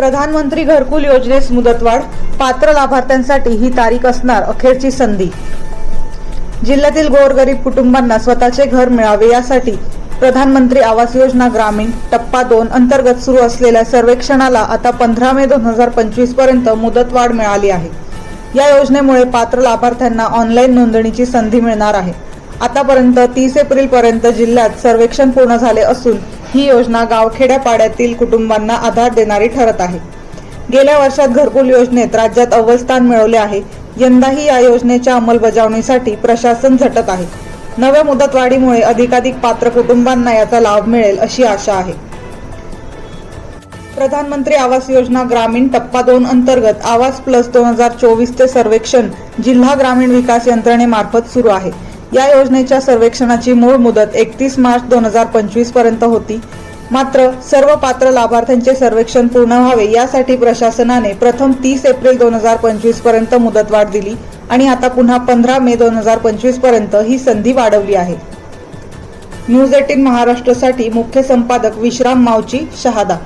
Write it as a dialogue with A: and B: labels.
A: प्रधानमंत्री घरकुल योजनेस मुदतवाढ पात्र लाभार्थ्यांसाठी ही तारीख असणार अखेरची संधी. जिल्ह्यातील गोरगरीब कुटुंबांना स्वतःचे घर मिळावे यासाठी प्रधानमंत्री आवास योजना ग्रामीण टप्पा दोन अंतर्गत सुरू असलेल्या सर्वेक्षणाला आता पंधरा मे दोन हजार पंचवीसपर्यंत मुदतवाढ मिळाली आहे. या योजनेमुळे पात्र लाभार्थ्यांना ऑनलाईन नोंदणीची संधी मिळणार आहे. आतापर्यंत तीस एप्रिल पर्यंत जिल्ह्यात सर्वेक्षण पूर्ण झाले असून ही योजना गावखेड्यापाड्यातील कुटुंबांना आधार देणारी ठरत आहे. गेल्या वर्षात घरकुल योजनेत राज्यात अव्वल स्थान मिळवले आहे. यंदाही या योजनेच्या अंमलबजावणीसाठी प्रशासन झटत आहे. नव्या मुदतवाढीमुळे अधिकाधिक पात्र कुटुंबांना याचा लाभ मिळेल अशी आशा आहे. प्रधानमंत्री आवास योजना ग्रामीण टप्पा दोन अंतर्गत आवास प्लस दोन हजार चोवीसचे सर्वेक्षण जिल्हा ग्रामीण विकास यंत्रणेमार्फत सुरू आहे. या योजनेच्या सर्वेक्षणाची मूळ मुदत एकतीस मार्च दोन हजार पंचवीसपर्यंत होती. मात्र सर्व पात्र लाभार्थ्यांचे सर्वेक्षण पूर्ण व्हावे यासाठी प्रशासनाने प्रथम तीस एप्रिल दोन हजार पंचवीसपर्यंत मुदतवाढ दिली आणि आता पुन्हा पंधरा मे दोन हजार पंचवीसपर्यंत ही संधी वाढवली आहे. न्यूज एटीन महाराष्ट्रसाठी मुख्य संपादक विश्राम मावची शहादा